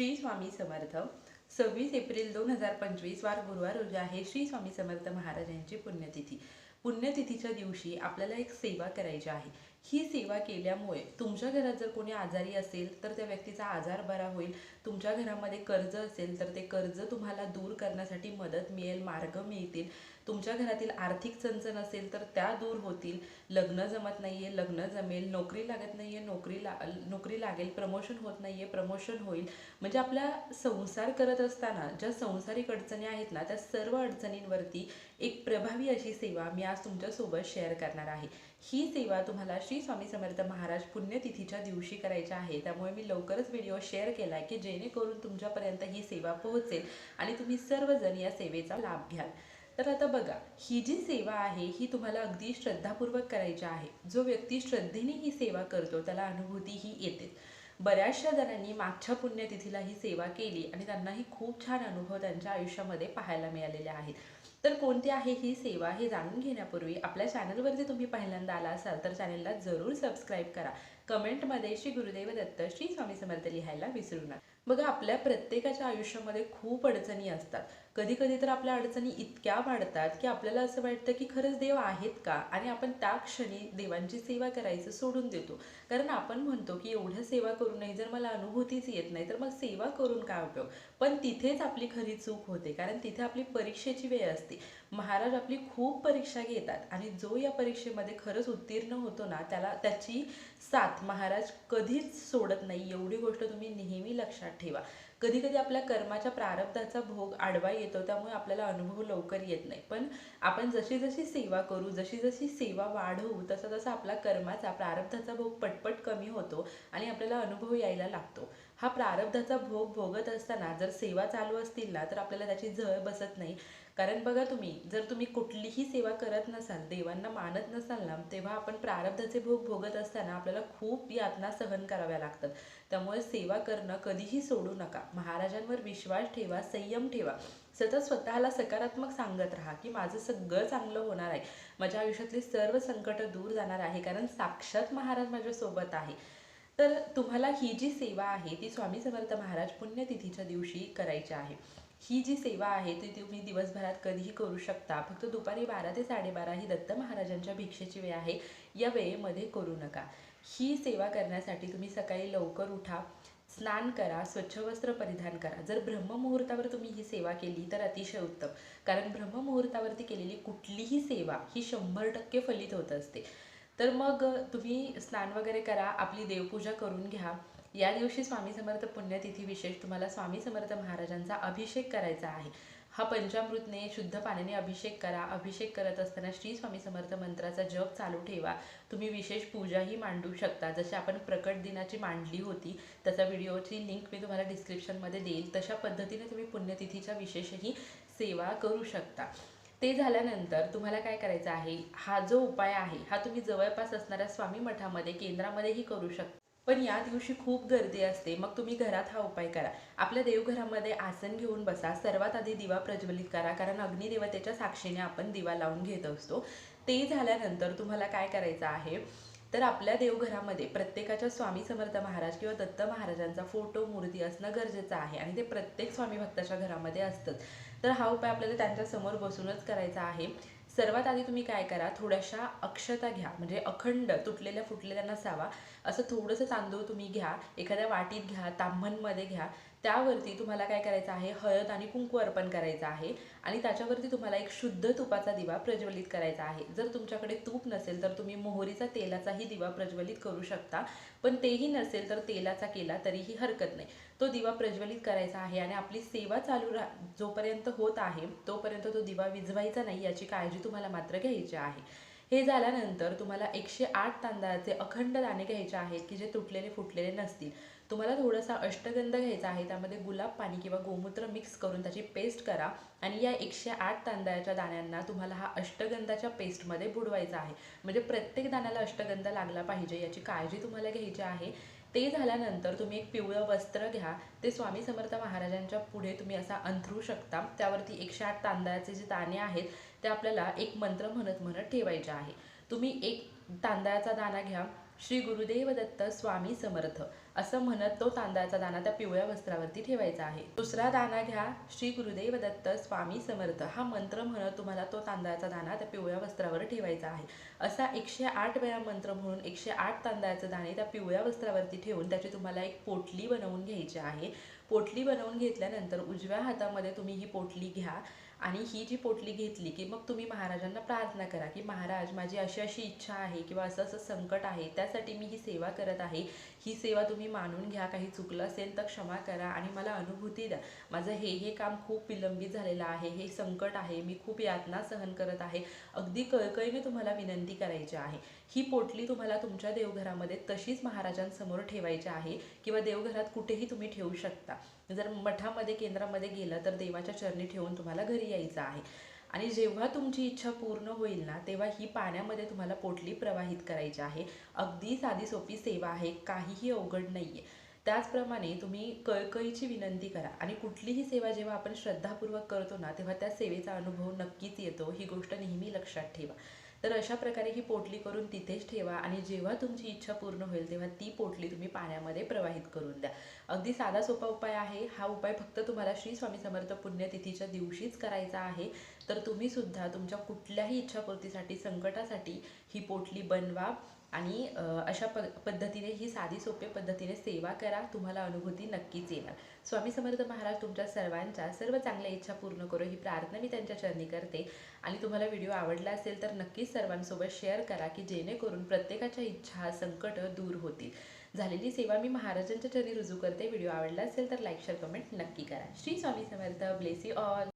श्री स्वामी समर्थ सव्वीस एप्रिल दोन हजार पंचवीस वार गुरुवार रोजी आहे श्री स्वामी समर्थ महाराज यांची पुण्यतिथी. पुण्यतिथीच्या दिवशी आपल्याला एक सेवा करायची आहे. ही सेवा केल्यामुळे तुमच्या घरात जर कोणी आजारी असेल तर त्या व्यक्तीचा आजार बरा होईल. तुमच्या घरामध्ये कर्ज असेल तर ते कर्ज तुम्हाला दूर करण्यासाठी मदत मिळेल मार्ग मिळतील. तुमच्या घरातील आर्थिक चणचण असेल तर त्या दूर होतील. लग्न जमत नाही आहे लग्न जमेल नोकरी लागत नाही आहे नोकरी ला नोकरी लागेल प्रमोशन होत नाही आहे प्रमोशन होईल. म्हणजे आपला संसार करत असताना ज्या संसारिक अडचणी आहेत ना त्या सर्व अडचणींवरती एक प्रभावी अशी सेवा मी आज तुमच्यासोबत शेअर करणार आहे. ही सेवा तुम्हाला श्री स्वामी समर्थ महाराज पुण्यतिथीच्या दिवशी करायची आहे. त्यामुळे मी लवकरच व्हिडिओ शेअर केला आहे की जेणेकरून तुमच्यापर्यंत ही सेवा पोहोचेल आणि तुम्ही सर्वजण या सेवेचा लाभ घ्याल. तर आता बघा ही जी सेवा आहे ही तुम्हाला अगदी श्रद्धापूर्वक करायची आहे. जो व्यक्ती श्रद्धेने ही सेवा करतो त्याला अनुभूती ही येते. बऱ्याचशा जणांनी मागच्या पुण्यतिथीला ही सेवा केली आणि त्यांनाही खूप छान अनुभव त्यांच्या आयुष्यामध्ये पाहायला मिळालेले आहेत. तर कोणती आहे ही सेवा हे जाणून घेण्यापूर्वी आपल्या चॅनलवरती तुम्ही पहिल्यांदा आला असाल तर चॅनलला जरूर सबस्क्राईब करा. कमेंटमध्ये श्री गुरुदेव दत्त श्री स्वामी समर्थ लिहायला विसरू नका. बघा आपल्या प्रत्येकाच्या आयुष्यामध्ये खूप अडचणी असतात. कधी कधी तर आपल्या अडचणी इतक्या वाढतात की आपल्याला असं वाटतं की खरंच देव आहेत का? आणि आपण त्या क्षणी देवांची सेवा करायचं सोडून देतो. कारण आपण म्हणतो की एवढ्या सेवा करूनही जर मला अनुभूतीच येत नाही तर मग सेवा करून काय उपयोग? पण तिथेच आपली खरी चूक होते. कारण तिथे आपली परीक्षेची वेळ असते. महाराज आपली खूप परीक्षा घेतात आणि जो या परीक्षेमध्ये खरंच उत्तीर्ण होतो ना त्याला त्याची साथ महाराज कधीच सोडत नाही. एवढी गोष्ट तुम्ही नेहमी लक्षात ठेवा. कधी कधी आपल्या कर्माच्या प्रारब्धाचा भोग आडवा येतो त्यामुळे आपल्याला अनुभव लवकर येत नाही. पण आपण जशी जशी सेवा करू जशी जशी सेवा वाढवू तसा तसा आपला कर्माचा प्रारब्धाचा भोग पटपट कमी होतो आणि आपल्याला अनुभव यायला लागतो. हा प्रारब्धाचा भोग भोगत असताना जर सेवा चालू असतील ना तर आपल्याला त्याची झळ बसत नाही. कारण बघा तुम्ही जर तुम्ही कुठलीही सेवा करत नसाल देवांना मानत नसाल ना तेव्हा आपण प्रारब्धाचे भोग भोगत असताना आपल्याला खूप यातना सहन कराव्या लागतात. त्यामुळे सेवा करणं कधीही सोडू नका. महाराजांवर विश्वास ठेवा संयम ठेवा. सतत स्वतःला सकारात्मक सांगत राहा की माझं सगळं चांगलं होणार आहे. माझ्या आयुष्यातली सर्व संकट दूर जाणार आहे कारण साक्षात महाराज माझ्यासोबत आहे. तर तुम्हाला ही जी सेवा आहे ती स्वामी समर्थ महाराज पुण्यतिथीच्या दिवशी करायची आहे. ही जी सेवा आहे ती तुम्ही दिवसभरात कधीही करू शकता. फक्त दुपारी बारा ते साडेबारा ही दत्त महाराजांच्या भिक्षेची वेळ आहे. या वेळेमध्ये करू नका. ही सेवा करण्यासाठी तुम्ही सकाळी लवकर उठा स्नान करा स्वच्छ वस्त्र परिधान करा. जर ब्रह्ममुहूर्तावर तुम्ही ही सेवा केली तर अतिशय उत्तम. कारण ब्रह्ममुहूर्तावरती केलेली कुठलीही सेवा ही शंभर टक्के फलित होत असते. तर मग तुम्ही स्नान वगैरे करा आपली देवपूजा करून घ्या. या दिवशी स्वामी समर्थ पुण्यतिथी विशेष तुम्हाला स्वामी समर्थ महाराजांचा अभिषेक करायचा आहे. हा पंचामृतने शुद्ध पाण्याने अभिषेक करा. अभिषेक करत असताना श्री स्वामी समर्थ मंत्राचा जप चालू ठेवा. तुम्ही विशेष पूजाही मांडू शकता. जशी आपण प्रकट दिनाची मांडली होती त्याचा व्हिडिओची लिंक मी तुम्हाला डिस्क्रिप्शनमध्ये देईल. तशा पद्धतीने तुम्ही पुण्यतिथीच्या विशेषही सेवा करू शकता. ते झाल्यानंतर तुम्हाला काय करायचं आहे? हा जो उपाय आहे हा तुम्ही जवळपास असणाऱ्या स्वामी मठामध्ये केंद्रामध्येही करू शकता. पण या दिवशी खूप गर्दी असते. मग तुम्ही घरात हा उपाय करा. आपल्या देवघरामध्ये आसन घेऊन बसा. सर्वात आधी दिवा प्रज्वलित करा. कारण अग्निदेवतेच्या साक्षीने आपण दिवा लावून घेत असतो. ते झाल्यानंतर तुम्हाला काय करायचं आहे? तर आपल्या देवघरामध्ये प्रत्येकाच्या स्वामी समर्थ महाराज किंवा दत्त महाराजांचा फोटो मूर्ती असणं गरजेचं आहे. आणि ते प्रत्येक स्वामी भक्ताच्या घरामध्ये असतंच. तर हा उपाय आपल्याला त्यांच्यासमोर बसूनच करायचा आहे. सर्वात आधी तुम्ही काय करा थोड्याशा अक्षता घ्या म्हणजे अखंड तुटलेल्या फुटलेल्या नसावा. असं थोडंसं तांदूळ तुम्ही घ्या एखाद्या वाटीत घ्या तांबणमध्ये घ्या. त्यावरती तुम्हाला काय करायचं आहे? हळद आणि कुंकू अर्पण करायचं आहे आणि त्याच्यावरती तुम्हाला एक शुद्ध तुपाचा दिवा प्रज्वलित करायचा आहे. जर तुमच्याकडे तूप नसेल तर तुम्ही मोहरीचा तेलाचाही दिवा प्रज्वलित करू शकता. पण तेही नसेल तर तेलाचा केला तरीही हरकत नाही. तो दिवा प्रज्वलित करायचा आहे आणि आपली सेवा चालू रा जोपर्यंत होत आहे तोपर्यंत तो दिवा विझवायचा नाही याची काळजी तुम्हाला मात्र घ्यायची आहे. हे झाल्यानंतर तुम्हाला एकशे आठ तांदळाचे अखंड दाणे घ्यायचे आहेत की जे तुटलेले फुटलेले नसतील. तुम्हाला थोडासा अष्टगंध घ्यायचा आहे त्यामध्ये गुलाब पाणी किंवा गोमूत्र मिक्स करून त्याची पेस्ट करा. आणि या एकशे आठ तांदळाच्या दाण्यांना तुम्हाला हा अष्टगंधाच्या पेस्टमध्ये बुडवायचा आहे. म्हणजे प्रत्येक दाण्याला अष्टगंध लागला पाहिजे याची काळजी तुम्हाला घ्यायची आहे. ते झाल्यानंतर तुम्ही एक पिवळं वस्त्र घ्या. ते स्वामी समर्थ महाराजांच्या पुढे तुम्ही असा अंथरू शकता. त्यावरती एकशे आठ तांदळाचे जे दाणे आहेत ते आपल्याला एक मंत्र म्हणत म्हणत ठेवायचे आहे. तुम्ही एक तांदळाचा दाणा घ्या. श्री गुरुदेव दत्त स्वामी समर्थ. असं म्हणत तो तांदळाचा दाना त्या पिवळ्या वस्त्रावरती ठेवायचा आहे. दुसरा दाना घ्या श्री गुरुदेव दत्त स्वामी समर्थ. हा मंत्र म्हणत तुम्हाला तो तांदळाचा दाना त्या पिवळ्या वस्त्रावर ठेवायचा आहे. असा एकशे आठ वेळा मंत्र म्हणून एकशे आठ तांदळाचे दाणे त्या पिवळ्या वस्त्रावरती ठेवून त्याची तुम्हाला एक पोटली बनवून घ्यायची आहे. पोटली बनवून घेतल्यानंतर उजव्या हातामध्ये तुम्ही ही पोटली घ्या. आणि ही जी पोटली घेतली की मग तुम्ही महाराजांना प्रार्थना करा की महाराज माझी अशी अशी इच्छा आहे किंवा असं असं संकट आहे त्यासाठी मी ही सेवा करत आहे. ही सेवा तुम्ही मानून घ्या. काही चुकलं असेल तर क्षमा करा आणि मला अनुभूती द्या. माझं हे हे काम खूप विलंबित झालेलं आहे. हे संकट आहे. मी खूप यातना सहन करत आहे. अगदी कळकळीने तुम्हाला विनंती करायची आहे. ही पोटली तुम्हाला तुमच्या देवघरामध्ये तशीच महाराजांसमोर ठेवायची आहे किंवा देवघरात कुठेही तुम्ही ठेवू शकता. जर मठामध्ये केंद्रामध्ये गेलं तर देवाच्या चरणी ठेवून तुम्हाला घरी यायचं आहे. आणि जेव्हा तुमची इच्छा पूर्ण होईल ना तेव्हा ही पाण्यामध्ये तुम्हाला पोटली प्रवाहित करायची आहे. अगदी साधी सोपी सेवा आहे काहीही अवघड नाही आहे त्याचप्रमाणे तुम्ही कळकळीची विनंती करा आणि कुठलीही सेवा जेव्हा आपण श्रद्धापूर्वक करतो ना तेव्हा त्या सेवेचा अनुभव नक्कीच येतो. ही गोष्ट नेहमी लक्षात ठेवा. तर अशा प्रकारे ही पोटली करून तिथेच ठेवा आणि जेव्हा तुमची इच्छा पूर्ण होईल तेव्हा ती पोटली तुम्ही पाण्यामध्ये प्रवाहित करून द्या. अगदी साधा सोपा उपाय आहे. हा उपाय फक्त तुम्हाला श्री स्वामी समर्थ पुण्यतिथीच्या दिवशीच करायचा आहे. तर तुम्ही सुद्धा तुमच्या कुठल्याही इच्छापूर्तीसाठी संकटासाठी ही पोटली बनवा आणि अशा प पद्धतीने ही साधी सोप्या पद्धतीने सेवा करा. तुम्हाला अनुभूती नक्कीच येणार. स्वामी समर्थ महाराज तुमच्या सर्वांच्या सर्व चांगल्या इच्छा पूर्ण करो. ही प्रार्थना मी त्यांच्या चरणी करते. आणि तुम्हाला व्हिडिओ आवडला असेल तर नक्कीच सर्वांसोबत शेअर करा की जेणेकरून प्रत्येकाच्या इच्छा संकट दूर होतील. झालेली सेवा मी महाराजांच्या चरणी रुजू करते. व्हिडिओ आवडला असेल तर लाईक शेअर कमेंट नक्की करा. श्री स्वामी समर्थ. Bless all.